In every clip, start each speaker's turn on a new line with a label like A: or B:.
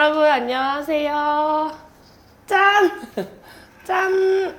A: 여러분 안녕하세요. 짠! 짠!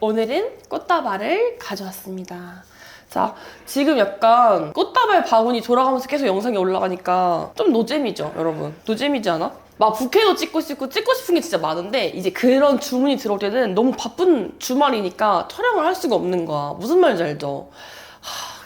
A: 오늘은 꽃다발을 가져왔습니다. 자, 지금 약간 꽃다발 바구니 돌아가면서 계속 영상이 올라가니까 좀 노잼이죠, 여러분? 노잼이지 않아? 막 부케도 찍고 싶고 찍고 싶은 게 진짜 많은데 이제 그런 주문이 들어올 때는 너무 바쁜 주말이니까 촬영을 할 수가 없는 거야. 무슨 말인지 알죠?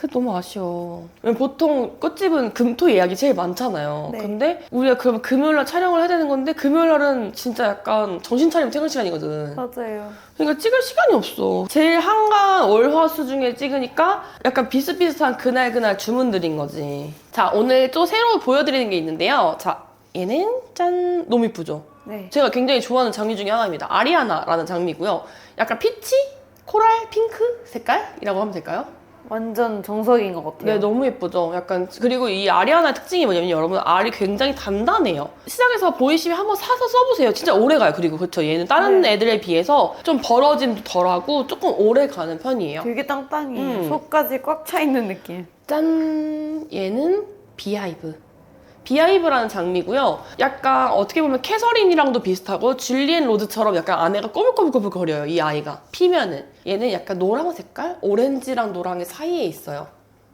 A: 하, 그게 너무 아쉬워. 왜냐면 보통 꽃집은 금토 예약이 제일 많잖아요.
B: 네.
A: 근데 우리가 그럼 금요일 날 촬영을 해야 되는 건데 금요일 날은 진짜 약간 정신 차리면 퇴근 시간이거든.
B: 맞아요.
A: 그러니까 찍을 시간이 없어. 제일 한강 월화수 중에 찍으니까 약간 비슷비슷한 그날 그날 주문들인 거지. 자 오늘 또 새로 보여드리는 게 있는데요. 자 얘는 짠 너무 이쁘죠.
B: 네.
A: 제가 굉장히 좋아하는 장미 중에 하나입니다. 아리아나라는 장미고요. 약간 피치, 코랄, 핑크 색깔이라고 하면 될까요?
B: 완전 정석인 것 같아요.
A: 네, 너무 예쁘죠. 약간 그리고 이 아리아나의 특징이 뭐냐면 여러분 알이 굉장히 단단해요. 시장에서 보이시면 한번 사서 써보세요. 진짜 오래 가요. 그리고 그렇죠. 얘는 다른
B: 네.
A: 애들에 비해서 좀 벌어짐도 덜하고 조금 오래 가는 편이에요.
B: 되게 땅땅해요.
A: 음.
B: 속까지 꽉 차 있는 느낌.
A: 짠! 얘는 비하이브. 비하이브라는 장미고요. 약간 어떻게 보면 캐서린이랑도 비슷하고 줄리엔 로드처럼 약간 안에가 꼬불꼬불꼬불 거려요. 이 아이가 피면은 얘는 약간 노랑 색깔, 오렌지랑 노랑의 사이에 있어요.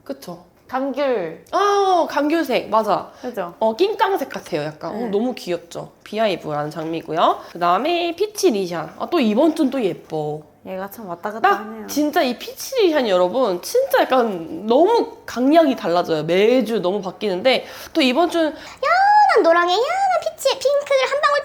A: 그쵸?
B: 감귤.
A: 아 감귤색 맞아.
B: 그죠?
A: 어 낑깡색 같아요. 약간 어,
B: 네.
A: 너무 귀엽죠. 비하이브라는 장미고요. 그 다음에 피치 리샨. 아, 또 이번 주는 또 예뻐.
B: 얘가 참 왔다 갔다
A: 딱
B: 하네요.
A: 진짜 이 피치 리샨이 여러분 진짜 약간 너무 강약이 달라져요. 매주 너무 바뀌는데 또 이번 주는
C: 연한 노랑에 연한 피치 핑크를 한 방울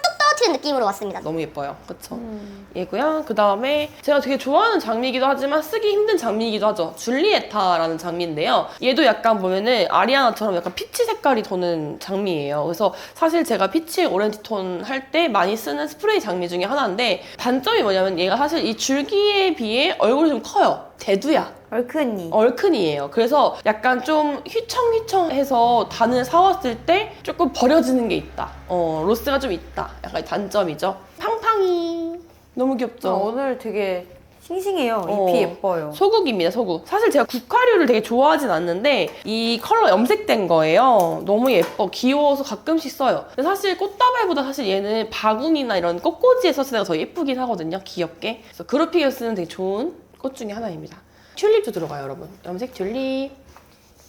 C: 뚝 떨어뜨린 느낌으로 왔습니다.
A: 너무 예뻐요. 그쵸?
B: 음.
A: 얘고요. 그 다음에 제가 되게 좋아하는 장미이기도 하지만 쓰기 힘든 장미이기도 하죠. 줄리에타라는 장미인데요. 얘도 약간 보면은 아리아나처럼 약간 피치 색깔이 도는 장미예요. 그래서 사실 제가 피치 오렌지 톤 할 때 많이 쓰는 스프레이 장미 중에 하나인데 단점이 뭐냐면 얘가 사실 이 줄기에 비해 얼굴이 좀 커요. 대두야.
B: 얼큰이.
A: 얼큰이에요. 그래서 약간 좀 휘청휘청해서 단을 사왔을 때 조금 버려지는 게 있다. 어, 로스가 좀 있다. 약간 단점이죠. 팡팡이. 너무 귀엽죠?
B: 아, 오늘 되게 싱싱해요.
A: 어.
B: 잎이 예뻐요.
A: 소국입니다, 소국. 사실 제가 국화류를 되게 좋아하진 않는데 이 컬러 염색된 거예요. 너무 예뻐. 귀여워서 가끔씩 써요. 근데 사실 꽃다발보다 사실 얘는 바구니나 이런 꽃꽂이에 썼을 때가 더 예쁘긴 하거든요. 귀엽게. 그래서 그루픽에 쓰는 되게 좋은 꽃 중에 하나입니다. 튤립도 들어가요, 여러분. 염색 튤립.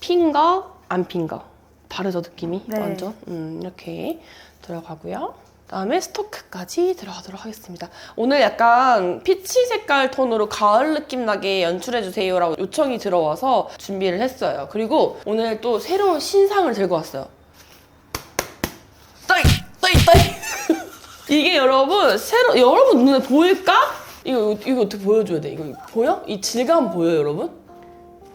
A: 핀 거, 안 핀 거. 다르죠, 느낌이?
B: 네.
A: 완전. 음, 이렇게 들어가고요. 그다음에 스토크까지 들어가도록 하겠습니다. 오늘 약간 피치 색깔 톤으로 가을 느낌 나게 연출해 주세요라고 요청이 들어와서 준비를 했어요. 그리고 오늘 또 새로운 신상을 들고 왔어요. 따이 따이 따이 이게 여러분 새로 여러분 눈에 보일까? 이거 이거 어떻게 보여줘야 돼? 이거 보여? 이 질감 보여 여러분?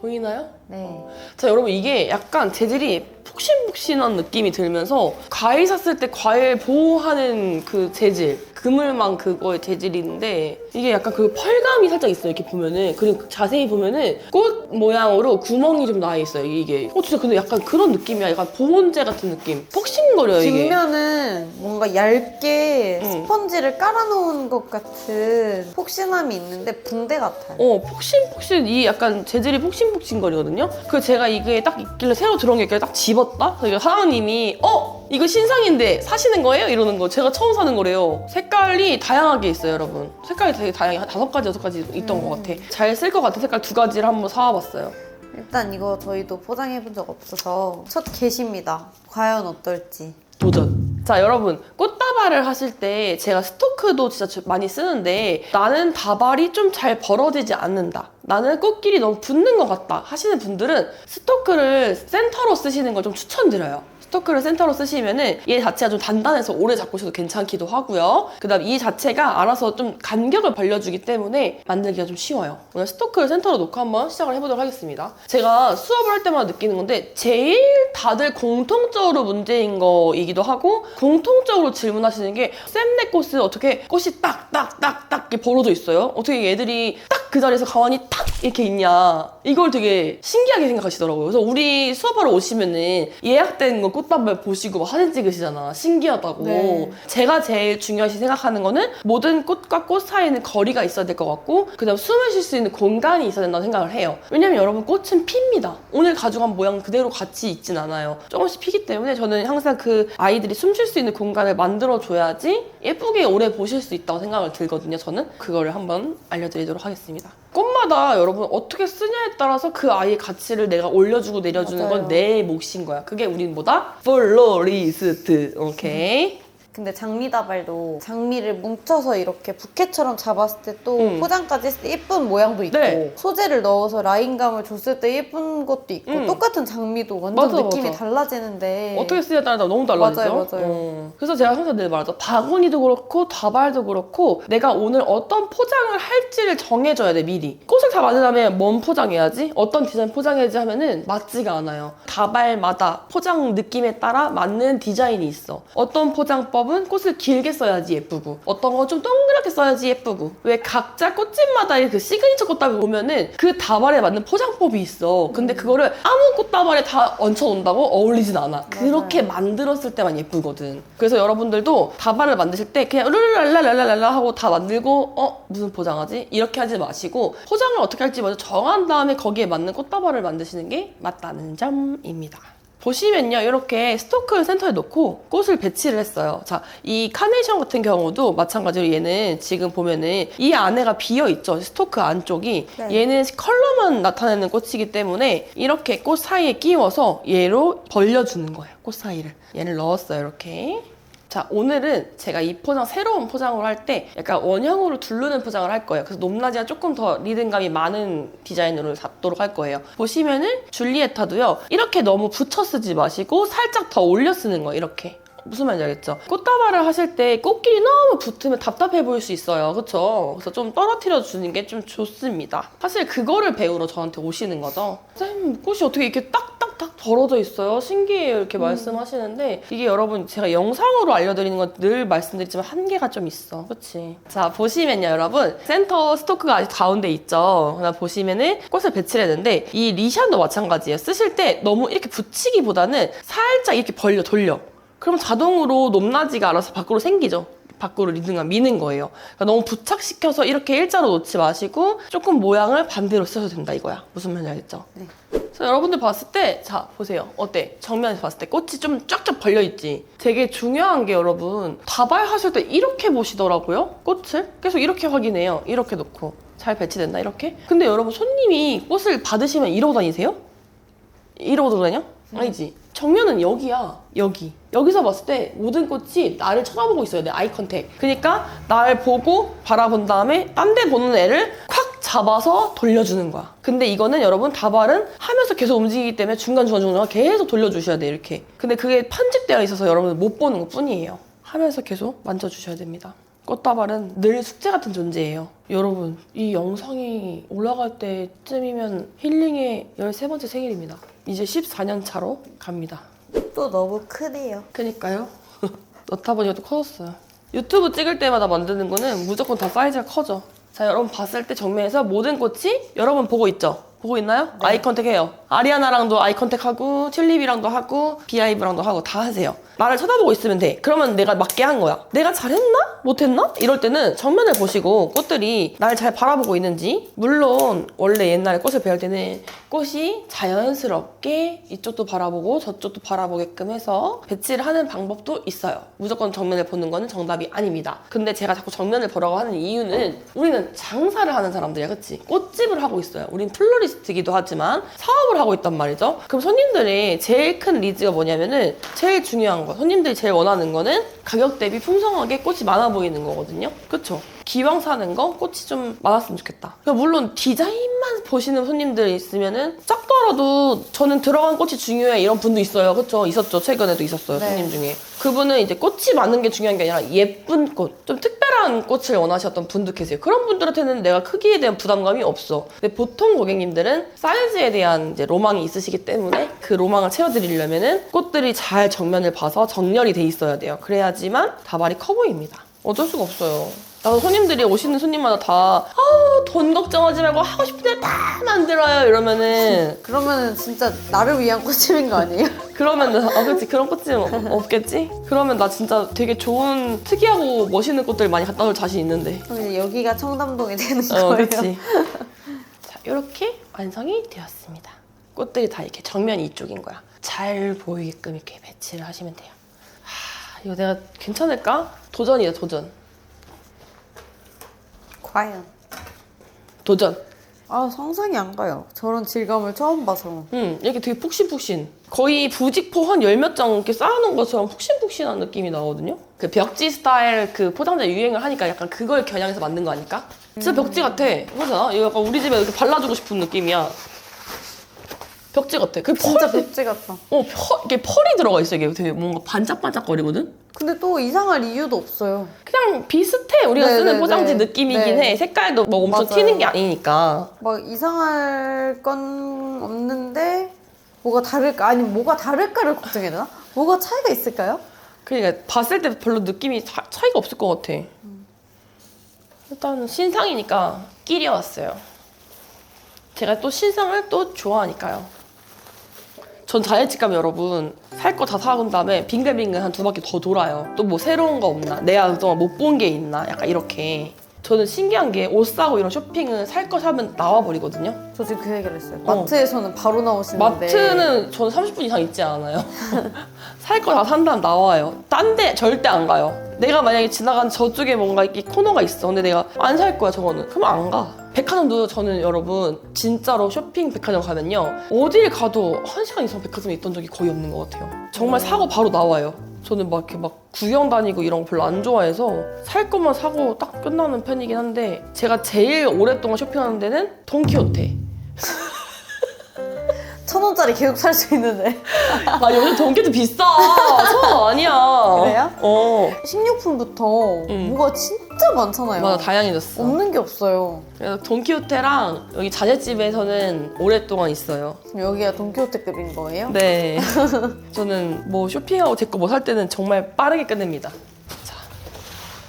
A: 보이나요?
B: 네.
A: 자 여러분 이게 약간 재질이 폭신폭신한 느낌이 들면서 과일 샀을 때 과일 보호하는 그 재질 그물망 그거의 재질인데 이게 약간 그 펄감이 살짝 있어요 이렇게 보면은 그리고 자세히 보면은 꽃 모양으로 구멍이 좀 나 있어요 이게 어 진짜 근데 약간 그런 느낌이야 약간 보온제 같은 느낌 폭신거려요 이게
B: 뒷면은 뭔가 얇게
A: 응.
B: 스펀지를 깔아놓은 것 같은 폭신함이 있는데 붕대 같아요.
A: 어 폭신폭신 이 약간 재질이 폭신폭신거리거든요. 그 제가 이게 딱 있길래 새로 들어온 게 있길래 딱 집었다. 그러니까 사장님이 어 이거 신상인데 사시는 거예요? 이러는 거 제가 처음 사는 거래요. 색 깔이 다양하게 있어요, 여러분. 색깔이 되게 다양해 한 다섯 가지 여섯 가지 있던 것 같아. 잘 쓸 것 같은 색깔 두 가지를 한번 사와봤어요.
B: 일단 이거 저희도 포장해 본 적 없어서 첫 게시입니다. 과연 어떨지.
A: 도전. 자, 여러분. 꽃다발을 하실 때 제가 스토크도 진짜 주- 많이 쓰는데 나는 다발이 좀 잘 벌어지지 않는다. 나는 꽃길이 너무 붙는 것 같다 하시는 분들은 스토크를 센터로 쓰시는 걸 좀 추천드려요. 스토크를 센터로 쓰시면은 얘 자체가 좀 단단해서 오래 잡고셔도 괜찮기도 하고요. 그 다음 이 자체가 알아서 좀 간격을 벌려주기 때문에 만들기가 좀 쉬워요. 오늘 스토크를 센터로 놓고 한번 시작을 해보도록 하겠습니다. 제가 수업을 할 때마다 느끼는 건데 제일 다들 공통적으로 문제인 거이기도 하고 공통적으로 질문하시는 게 샘네꽃은 어떻게 꽃이 딱딱딱딱 이렇게 벌어져 있어요? 어떻게 얘들이 딱 그 자리에서 가만히 딱 이렇게 있냐 이걸 되게 신기하게 생각하시더라고요. 그래서 우리 수업하러 오시면은 예약된 거 꽃다발 보시고 막 사진 찍으시잖아. 신기하다고.
B: 네.
A: 제가 제일 중요시 생각하는 거는 모든 꽃과 꽃 사이에는 거리가 있어야 될 것 같고 그다음 숨을 쉴 수 있는 공간이 있어야 된다고 생각을 해요. 왜냐면 여러분 꽃은 핍니다. 오늘 가져간 모양 그대로 같이 있진 않아요. 조금씩 피기 때문에 저는 항상 그 아이들이 숨 쉴 수 있는 공간을 만들어 줘야지 예쁘게 오래 보실 수 있다고 생각을 들거든요. 저는 그거를 한번 알려드리도록 하겠습니다. 꽃마다 여러분 어떻게 쓰냐에 따라서 그 아이의 가치를 내가 올려주고 내려주는. 건 내 몫인 거야. 그게 우린 뭐다? 플로리스트. 오케이.
B: 근데 장미다발도 장미를 뭉쳐서 이렇게 부케처럼 잡았을 때 또
A: 음.
B: 포장까지 했을 때 예쁜 모양도 있고
A: 네.
B: 소재를 넣어서 라인감을 줬을 때 예쁜 것도 있고
A: 음.
B: 똑같은 장미도 완전
A: 맞아,
B: 느낌이
A: 맞아.
B: 달라지는데
A: 어떻게 쓰냐에 따라 너무 달라지죠.
B: 맞아요, 맞아요.
A: 어. 그래서 제가 항상 늘 말하죠. 바구니도 그렇고 다발도 그렇고 내가 오늘 어떤 포장을 할지를 정해줘야 돼 미리. 꽃을 다 만든 다음에 뭔 포장해야지? 어떤 디자인 포장해야지 하면은 맞지가 않아요. 다발마다 포장 느낌에 따라 맞는 디자인이 있어. 어떤 포장법 은 꽃을 길게 써야지 예쁘고 어떤 건 좀 동그랗게 써야지 예쁘고 왜 각자 꽃집마다의 그 시그니처 꽃다발 보면은 그 다발에 맞는 포장법이 있어. 근데 그거를 아무 꽃다발에 다 얹혀놓는다고 어울리진 않아. 그렇게 만들었을 때만 예쁘거든. 그래서 여러분들도 다발을 만드실 때 그냥 룰랄랄랄랄라 하고 다 만들고 어 무슨 포장하지? 이렇게 하지 마시고 포장을 어떻게 할지 먼저 정한 다음에 거기에 맞는 꽃다발을 만드시는 게 맞다는 점입니다. 보시면요, 이렇게 스토크를 센터에 놓고 꽃을 배치를 했어요. 자, 이 카네이션 같은 경우도 마찬가지로 얘는 지금 보면은 이 안에가 비어 있죠. 스토크 안쪽이.
B: 네.
A: 얘는 컬러만 나타내는 꽃이기 때문에 이렇게 꽃 사이에 끼워서 얘로 벌려주는 거예요. 꽃 사이를. 얘를 넣었어요, 이렇게. 자, 오늘은 제가 이 포장, 새로운 포장을 할 때 약간 원형으로 두르는 포장을 할 거예요. 그래서 높낮이가 조금 더 리듬감이 많은 디자인으로 잡도록 할 거예요. 보시면은 줄리에타도요, 이렇게 너무 붙여 쓰지 마시고 살짝 더 올려 쓰는 거예요, 이렇게. 무슨 말인지 알겠죠? 꽃다발을 하실 때 꽃길이 너무 붙으면 답답해 보일 수 있어요. 그쵸? 그래서 좀 떨어뜨려 주는 게 좀 좋습니다. 사실 그거를 배우러 저한테 오시는 거죠. 쌤, 꽃이 어떻게 이렇게 딱 딱딱 벌어져 있어요? 신기해요. 이렇게 말씀하시는데 이게 여러분 제가 영상으로 알려드리는 건 늘 말씀드리지만 한계가 좀 있어. 그치? 자, 보시면요, 여러분. 센터 스토크가 아직 가운데 있죠. 그다음 보시면은 꽃을 배치를 했는데 이 리샨도 마찬가지예요. 쓰실 때 너무 이렇게 붙이기보다는 살짝 이렇게 벌려 돌려. 그럼 자동으로 높낮이가 알아서 밖으로 생기죠. 밖으로 리듬감 미는 거예요. 그러니까 너무 부착시켜서 이렇게 일자로 놓지 마시고 조금 모양을 반대로 쓰셔도 된다 이거야. 무슨 말인지 알겠죠?
B: 네.
A: 그래서 여러분들 봤을 때, 자, 보세요. 어때? 정면에서 봤을 때 꽃이 좀 쫙쫙 벌려있지? 되게 중요한 게 여러분, 다발하실 때 이렇게 보시더라고요? 꽃을? 계속 이렇게 확인해요. 이렇게 놓고. 잘 배치됐나, 이렇게? 근데 여러분, 손님이 꽃을 받으시면 이러고 다니세요? 이러고 다녀? 아니지. 정면은 여기야. 여기. 여기서 봤을 때 모든 꽃이 나를 쳐다보고 있어야 돼. 아이 컨택. 그러니까 나를 보고 바라본 다음에 딴 데 보는 애를 콱 잡아서 돌려주는 거야. 근데 이거는 여러분 다발은 하면서 계속 움직이기 때문에 중간중간 중간 계속 돌려주셔야 돼. 이렇게. 근데 그게 편집되어 있어서 여러분 못 보는 것 뿐이에요. 하면서 계속 만져주셔야 됩니다. 꽃다발은 늘 숙제 같은 존재예요. 여러분, 이 영상이 올라갈 때쯤이면 힐링의 13번째 생일입니다. 이제 14년 차로 갑니다.
B: 또 너무 크네요.
A: 그니까요. 넣다 보니까 또 커졌어요. 유튜브 찍을 때마다 만드는 거는 무조건 다 사이즈가 커져. 자, 여러분 봤을 때 정면에서 모든 꽃이 여러분 보고 있죠? 보고 있나요? 아이 컨택 해요. 아리아나랑도 아이 컨택 하고, 튤립이랑도 하고, 비아이브랑도 하고 다 하세요. 나를 쳐다보고 있으면 돼. 그러면 내가 맞게 한 거야. 내가 잘했나? 못했나? 이럴 때는 정면을 보시고 꽃들이 날 잘 바라보고 있는지. 물론 원래 옛날에 꽃을 배울 때는 꽃이 자연스럽게 이쪽도 바라보고 저쪽도 바라보게끔 해서 배치를 하는 방법도 있어요. 무조건 정면을 보는 거는 정답이 아닙니다. 근데 제가 자꾸 정면을 보라고 하는 이유는 우리는 장사를 하는 사람들이야, 그치? 꽃집을 하고 있어요. 우린 플로리스트이기도 하지만 사업을 하고 있단 말이죠. 그럼 손님들의 제일 큰 리즈가 뭐냐면은 제일 중요한 거, 손님들이 제일 원하는 거는 가격 대비 풍성하게 꽃이 많아 보이는 거거든요. 그쵸? 기왕 사는 거 꽃이 좀 많았으면 좋겠다. 그러니까 물론 디자인 만 보시는 손님들 있으면은 작더라도 저는 들어간 꽃이 중요해 이런 분도 있어요. 그쵸? 있었죠. 최근에도 있었어요.
B: 네.
A: 손님 중에. 그분은 이제 꽃이 많은 게 중요한 게 아니라 예쁜 꽃, 좀 특별한 꽃을 원하셨던 분도 계세요. 그런 분들한테는 내가 크기에 대한 부담감이 없어. 근데 보통 고객님들은 사이즈에 대한 이제 로망이 있으시기 때문에 그 로망을 채워드리려면은 꽃들이 잘 정면을 봐서 정렬이 돼 있어야 돼요. 그래야지만 다발이 커 보입니다. 어쩔 수가 없어요. 나도 손님들이 오시는 손님마다 다, 아, 돈 걱정하지 말고 하고 싶은 대로 다 만들어요. 이러면은,
B: 그러면은 진짜 나를 위한 꽃집인 거 아니에요?
A: 그러면은, 아, 그치. 그런 꽃집 없겠지? 그러면 나 진짜 되게 좋은, 특이하고 멋있는 꽃들 많이 갖다 놓을 자신 있는데.
B: 그럼 이제 여기가 청담동이 되는
A: 어,
B: 거예요.
A: 그치. 자, 이렇게 완성이 되었습니다. 꽃들이 다 이렇게 정면이 이쪽인 거야. 잘 보이게끔 이렇게 배치를 하시면 돼요. 하, 이거 내가 괜찮을까? 도전이다, 도전.
B: 과연.
A: 도전.
B: 아 상상이 안 가요. 저런 질감을 처음 봐서.
A: 음, 이렇게 되게 푹신푹신. 거의 부직포 한 열 몇 장 이렇게 쌓아놓은 것처럼 푹신푹신한 느낌이 나거든요. 그 벽지 스타일 그 포장재 유행을 하니까 약간 그걸 겨냥해서 만든 거 아닐까? 진짜 벽지 같아. 그러잖아? 이거 약간 우리 집에 이렇게 발라주고 싶은 느낌이야. 벽지 같아. 그
B: 진짜
A: 펄,
B: 백지 같다.
A: 어, 펄, 이게 펄이 들어가 있어. 이게 되게 뭔가 반짝반짝거리거든?
B: 근데 또 이상할 이유도 없어요.
A: 그냥 비슷해. 우리가
B: 네,
A: 쓰는
B: 네,
A: 포장지
B: 네.
A: 느낌이긴
B: 네.
A: 해. 색깔도 뭐 엄청
B: 맞아요.
A: 튀는 게 아니니까.
B: 막 이상할 건 없는데 뭐가 다를까? 아니 뭐가 다를까를 걱정해야 되나? 뭐가 차이가 있을까요?
A: 그러니까 봤을 때 별로 느낌이 차, 차이가 없을 것 같아. 일단 신상이니까 끼려왔어요. 제가 또 신상을 또 좋아하니까요. 전 자연치감 여러분 살 거 다 사온 다음에 빙글빙글 한 두 바퀴 더 돌아요. 또 뭐 새로운 거 없나? 내가 그동안 못 본 게 있나? 약간 이렇게. 저는 신기한 게 옷 사고 이런 쇼핑은 살 거 사면 나와 버리거든요.
B: 저 지금 그 얘기를 했어요.
A: 어.
B: 마트에서는 바로 나오시는데
A: 마트는 저는 30분 이상 있지 않아요. 살 거 다 산 다음 나와요. 딴 데 절대 안 가요. 내가 만약에 지나가는 저쪽에 뭔가 이렇게 코너가 있어. 근데 내가 안 살 거야, 저거는. 그럼 안 가. 백화점도 저는 여러분 진짜로 쇼핑 백화점 가면요. 어딜 가도 한 시간 이상 백화점에 있던 적이 거의 없는 것 같아요. 정말 사고 바로 나와요. 저는 막 이렇게 막 구경 다니고 이런 거 별로 안 좋아해서 살 것만 사고 딱 끝나는 편이긴 한데 제가 제일 오랫동안 쇼핑하는 데는 돈키호테.
B: 천 원짜리 계속 살 수 있는데
A: 아 요즘 돈키도 비싸. 천 아니야.
B: 그래요?
A: 어.
B: 식료품부터
A: 음.
B: 뭐가 진 짜 많잖아요.
A: 맞아 다양해졌어.
B: 없는 게 없어요.
A: 그래서 돈키호테랑 여기 자재집에서는 오랫동안 있어요.
B: 그럼 여기가 돈키호테급인 거예요?
A: 네. 저는 뭐 쇼핑하고 제 거 뭐 살 때는 정말 빠르게 끝냅니다. 자.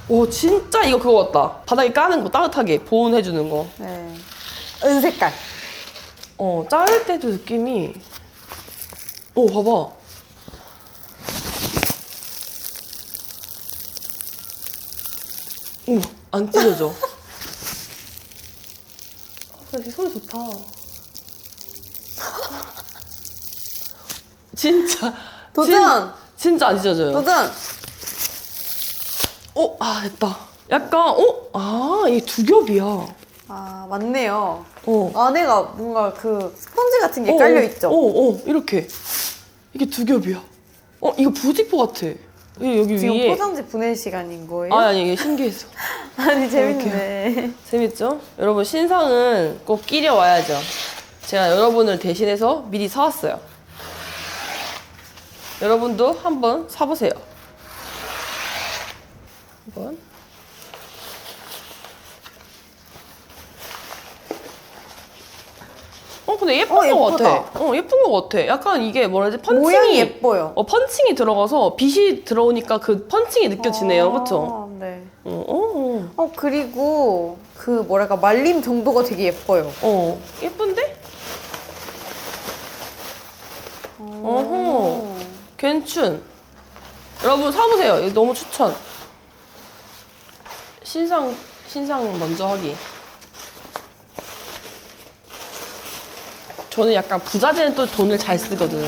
A: 오 진짜 이거 그거 같다. 바닥에 까는 거 따뜻하게 보온해주는 거.
B: 네. 은색깔.
A: 어 자를 때도 느낌이. 오 봐봐. 오안 찢어져. 아, 근데 소리 좋다. 진짜.
B: 도전!
A: 진, 진짜 안 찢어져요.
B: 도전!
A: 어, 아, 됐다. 약간, 어? 아, 이게 두 겹이야.
B: 아 맞네요.
A: 어.
B: 안에가 뭔가 그 스펀지 같은 게
A: 어,
B: 깔려
A: 어,
B: 있죠.
A: 어, 어, 이렇게. 이게 두 겹이야. 어, 이거 부직포 같아. 여기, 여기
B: 지금
A: 위에.
B: 포장지 보낼 시간인 거예요?
A: 아니, 아니, 이게 신기해서.
B: 아니 재밌네.
A: 재밌죠? 여러분, 신상은 꼭 끼려 와야죠. 제가 여러분을 대신해서 미리 사왔어요. 여러분도 한번 사보세요. 한번. 근데 예쁜
B: 어,
A: 것
B: 예쁘다.
A: 같아. 어, 예쁜 것 같아. 약간 이게 뭐라 해야 되지? 펀칭이.
B: 모양이 예뻐요.
A: 어, 펀칭이 들어가서 빛이 들어오니까 그 펀칭이 느껴지네요.
B: 아,
A: 그쵸?
B: 네.
A: 어, 어,
B: 어 그리고 그 뭐랄까 말림 정도가 되게 예뻐요.
A: 어. 예쁜데? 어허. 괜춘. 여러분 사보세요. 너무 추천. 신상 신상 먼저 하기. 저는 약간 부자재는 또 돈을 잘 쓰거든.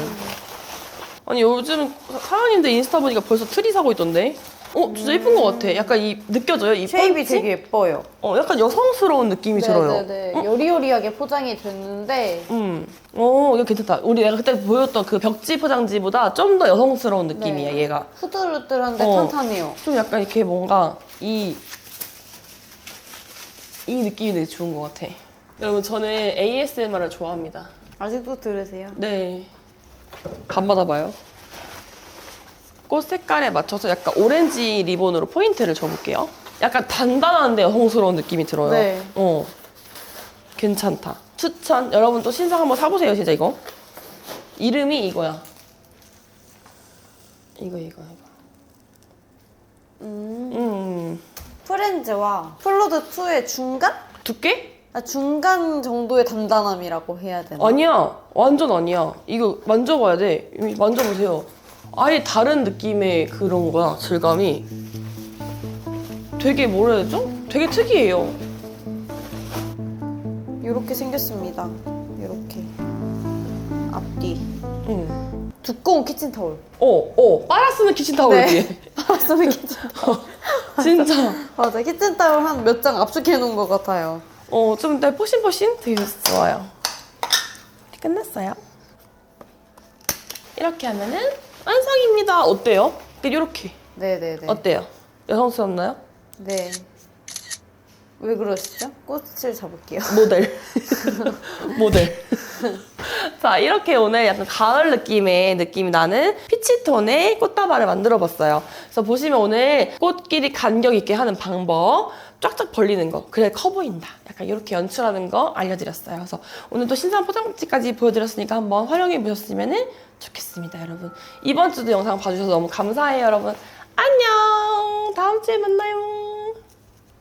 A: 아니 요즘 사장님들 인스타 보니까 벌써 트리 사고 있던데. 어 진짜 예쁜 것 같아. 약간 이 느껴져요 이
B: 쉐입이
A: 펀치?
B: 되게 예뻐요.
A: 어 약간 여성스러운 느낌이 들어요.
B: 네네네. 여리여리하게 포장이 됐는데
A: 음. 어, 이거 괜찮다. 우리 내가 그때 보였던 그 벽지 포장지보다 좀 더 여성스러운 느낌이야,
B: 네.
A: 얘가.
B: 후들후들한데
A: 어.
B: 탄탄해요.
A: 좀 약간 이렇게 뭔가 이, 이 느낌이 되게 좋은 것 같아. 여러분, 저는 ASMR을 좋아합니다.
B: 아직도 들으세요?
A: 네. 밤마다 봐요. 꽃 색깔에 맞춰서 약간 오렌지 리본으로 포인트를 줘볼게요. 약간 단단한데 여성스러운 느낌이 들어요.
B: 네.
A: 어. 괜찮다. 추천. 여러분 또 신상 한번 사보세요, 진짜 이거. 이름이 이거야. 이거, 이거, 이거. 음.
B: 프렌즈와 플로드 2의 중간?
A: 두께?
B: 아, 중간 정도의 단단함이라고 해야 되나?
A: 아니야. 완전 아니야. 이거 만져봐야 돼. 이미 만져보세요. 아예 다른 느낌의 그런 거야, 질감이. 되게 뭐라 해야 되죠? 되게 특이해요.
B: 이렇게 생겼습니다. 이렇게 앞뒤
A: 응.
B: 두꺼운 키친타올.
A: 어, 어. 빨아 쓰는 키친타올이지.
B: 쓰는 키친타올.
A: 진짜.
B: 맞아, 키친타올 한 몇 장 압축해 놓은 것 같아요.
A: 어, 좀더 포신포신 되게 좋아요. 끝났어요. 이렇게 하면은 완성입니다. 어때요? 이렇게.
B: 네네네.
A: 어때요? 여성스럽나요?
B: 네. 왜 그러시죠? 꽃을 잡을게요.
A: 모델. 모델. 자, 이렇게 오늘 약간 가을 느낌의 느낌이 나는 피치톤의 꽃다발을 만들어 봤어요. 그래서 보시면 오늘 꽃끼리 간격 있게 하는 방법, 쫙쫙 벌리는 거, 그래 커 보인다. 약간 이렇게 연출하는 거 알려드렸어요. 그래서 오늘 또 신상 포장지까지 보여드렸으니까 한번 활용해 보셨으면 좋겠습니다, 여러분. 이번 주도 영상 봐주셔서 너무 감사해요, 여러분. 안녕! 다음 주에 만나요.